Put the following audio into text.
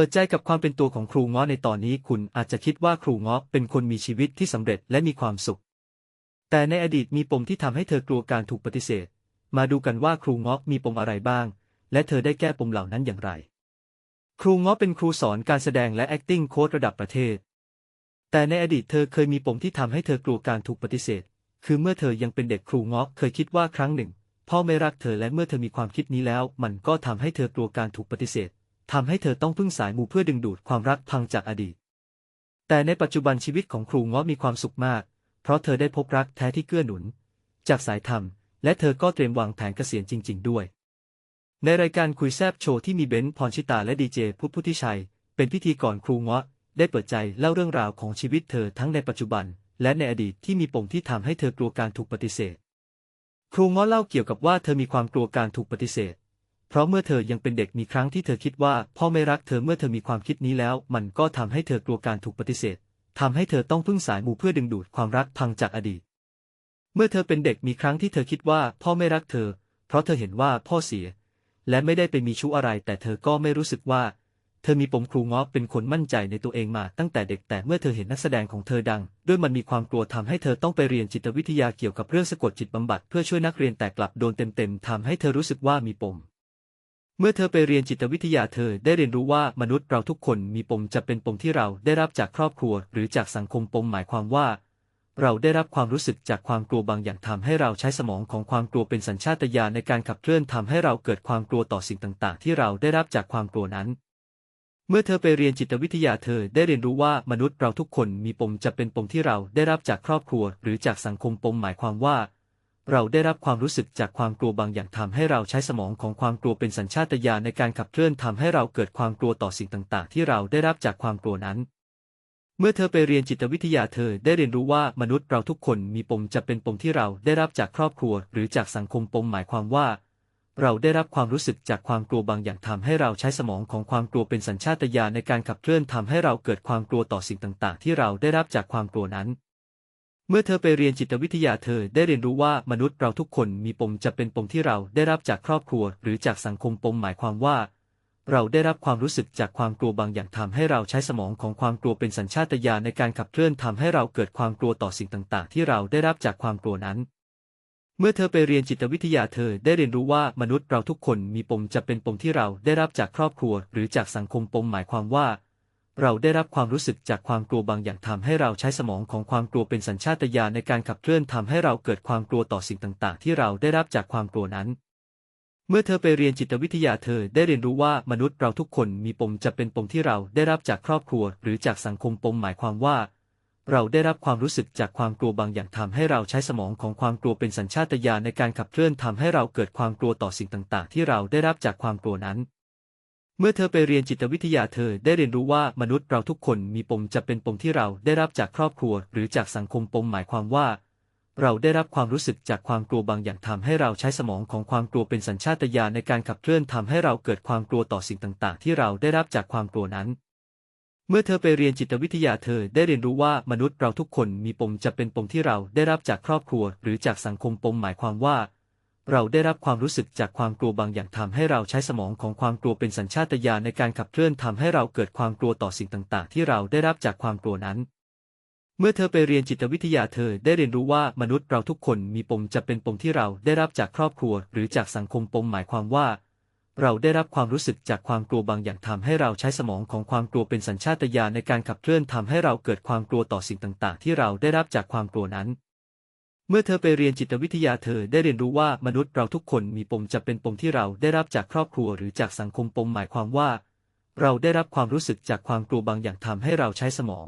ปิดใจกับความเป็นตัวของครูงาะในตอนนี้คุณอาจจะคิดว่าครูงาะเป็นคนมีชีวิตที่สำเร็จและมีความสุข แต่ในอดีตมีปมที่ทำให้เธอกลัวการถูกปฏิเสธ มาดูกันว่าครูงาะมีปมอะไรบ้าง และเธอได้แก้ปมเหล่านั้นอย่างไร ครูงาะเป็นครูสอนการแสดงและ acting โค้ดระดับประเทศ แต่ในอดีตเธอเคยมีปมที่ทำให้เธอกลัวการถูกปฏิเสธ คือเมื่อเธอยังเป็นเด็กครูงาะเคยคิดว่าครั้งหนึ่งพ่อไม่รักเธอและเมื่อเธอมีความคิดนี้แล้ว มันก็ทำให้เธอกลัวการถูกปฏิเสธ ทำให้เธอต้องพึ่งสายมูเพื่อดึงดูดความรักพังจากอดีต แต่ในปัจจุบันชีวิตของครูงาะมีความสุขมาก เพราะเธอได้พบรักแท้ที่เกื้อหนุน จากสายธรรม และเธอก็เตรียมวางแผนเกษียณจริง ๆ ด้วย ในรายการคุยแซบโชว์ที่มีเบนซ์พรชิตาและดีเจพุทธพุทธิชัย เป็นพิธีกรครูงาะได้เปิดใจเล่าเรื่องราวของชีวิตเธอทั้งในปัจจุบัน และในอดีตที่มีปมที่ทำให้เธอกลัวการถูกปฏิเสธ ครูงาะเล่าเกี่ยวกับว่าเธอมีความกลัวการถูกปฏิเสธ เพราะเมื่อเธอยังเป็นเด็กมีครั้งที่เธอคิดว่าพ่อไม่รักเธอเมื่อเธอมีความคิดนี้แล้ว มันก็ทำให้เธอกลัวการถูกปฏิเสธทำให้เธอต้องพึ่งสายมูเพื่อดึงดูดความรักพังจากอดีต เมื่อเธอเป็นเด็กมีครั้งที่เธอคิดว่าพ่อไม่รักเธอ เพราะเธอเห็นว่าพ่อเสีย และไม่ได้ไปมีชู้อะไร แต่เธอก็ไม่รู้สึกว่า เธอมีปมครูงาะเป็นคนมั่นใจในตัวเองมาตั้งแต่เด็กแต่เมื่อเธอเห็นนักแสดงของเธอดัง ด้วยมันมีความกลัวทำให้เธอต้องไปเรียนจิตวิทยาเกี่ยวกับเรื่องสะกดจิตบำบัดเพื่อช่วยนักเรียนแต่กลับโดนเต็มๆทำให้เธอรู้สึกว่ามีปม เมื่อเธอไปเรียนจิตวิทยาเธอได้เรียนรู้ว่ามนุษย์เราทุกคนมีปมจะเป็นปมที่เราได้รับจากครอบครัว หรือจากสังคมปมหมายความว่า เราได้รับความรู้สึกจากความกลัวบางอย่างทำให้เราใช้สมองของความกลัวเป็นสัญชาตญาณในการขับเคลื่อนทำให้เราเกิดความกลัวต่อสิ่งต่าง ๆ ที่เราได้รับจากความกลัวนั้น เมื่อเธอไปเรียนจิตวิทยาเธอได้เรียนรู้ว่ามนุษย์เราทุกคนมีปมจะเป็นปมที่เราได้รับจากครอบครัว หรือจากสังคมปมหมายความว่า เราได้รับความรู้สึกจากความกลัวบางอย่างทำให้เราใช้สมองของความกลัวเป็นสัญชาตญาณในการขับเคลื่อนทำให้เราเกิดความกลัวต่อสิ่งต่าง ๆ ที่เราได้รับจากความกลัวนั้น เมื่อเธอไปเรียนจิตวิทยาเธอได้เรียนรู้ว่ามนุษย์เราทุกคนมีปมจะเป็นปมที่เราได้รับจากครอบครัว หรือจากสังคมปมหมายความว่า เราได้รับความรู้สึกจากความกลัวบางอย่างทำให้เราใช้สมองของความกลัวเป็นสัญชาตญาณในการขับเคลื่อนทำให้เราเกิดความกลัวต่อสิ่งต่าง ๆ ที่เราได้รับจากความกลัวนั้น เมื่อเธอไปเรียนจิตวิทยาเธอได้เรียนรู้ว่ามนุษย์เราทุกคนมีปมจะเป็นปมที่เราได้รับจากครอบครัว หรือจากสังคมปมหมายความว่า เราได้รับความรู้สึกจากความกลัวบางอย่างทำให้เราใช้สมองของความกลัวเป็นสัญชาตญาณในการขับเคลื่อนทำให้เราเกิดความกลัวต่อสิ่งต่าง ๆ ที่เราได้รับจากความกลัวนั้น เมื่อเธอไปเรียนจิตวิทยาเธอได้เรียนรู้ว่ามนุษย์เราทุกคนมีปมจะเป็นปมที่เราได้รับจากครอบครัว หรือจากสังคมปมหมายความว่า เราได้รับความรู้สึกจากความกลัวบางอย่างทำให้เราใช้สมองของความกลัวเป็นสัญชาตญาณในการขับเคลื่อนทำให้เราเกิดความกลัวต่อสิ่งต่าง ๆ ที่เราได้รับจากความกลัวนั้น เมื่อเธอไปเรียนจิตวิทยาเธอได้เรียนรู้ว่ามนุษย์เราทุกคนมีปมจะเป็นปมที่เราได้รับจากครอบครัว หรือจากสังคมปมหมายความว่า เราได้รับความรู้สึกจากความกลัวบางอย่างทำให้เราใช้สมองของความกลัวเป็นสัญชาตญาณในการขับเคลื่อนทำให้เราเกิดความกลัวต่อสิ่งต่าง ๆ ที่เราได้รับจากความกลัวนั้น เมื่อเธอไปเรียนจิตวิทยาเธอได้เรียนรู้ว่ามนุษย์เราทุกคนมีปมจะเป็นปมที่เราได้รับจากครอบครัว หรือจากสังคมปมหมายความว่า เราได้รับความรู้สึกจากความกลัวบางอย่างทำให้เราใช้สมองของความกลัวเป็นสัญชาตญาณในการขับเคลื่อนทำให้เราเกิดความกลัวต่อสิ่งต่าง ๆ ที่เราได้รับจากความกลัวนั้น เมื่อเธอไปเรียนจิตวิทยาเธอได้เรียนรู้ว่ามนุษย์เราทุกคนมีปมจะเป็นปมที่เราได้รับจากครอบครัว หรือจากสังคมปมหมายความว่า เราได้รับความรู้สึกจากความกลัวบางอย่างทำให้เราใช้สมองของความกลัวเป็นสัญชาตญาณในการขับเคลื่อนทำให้เราเกิดความกลัวต่อสิ่งต่าง ๆ ที่เราได้รับจากความกลัวนั้น เมื่อเธอไปเรียนจิตวิทยาเธอได้เรียนรู้ว่ามนุษย์เราทุกคนมีปมจะเป็นปมที่เราได้รับจากครอบครัว หรือจากสังคมปมหมายความว่า เราได้รับความรู้สึกจากความกลัวบางอย่างทำให้เราใช้สมองของความกลัวเป็นสัญชาตญาณในการขับเคลื่อนทำให้เราเกิดความกลัวต่อสิ่งต่าง ๆ ที่เราได้รับจากความกลัวนั้น เมื่อเธอไปเรียนจิตวิทยาเธอได้เรียนรู้ว่ามนุษย์เราทุกคนมีปมจะเป็นปมที่เราได้รับจากครอบครัวหรือจากสังคมปมหมายความว่า เราได้รับความรู้สึกจากความกลัวบางอย่างทำให้เราใช้สมอง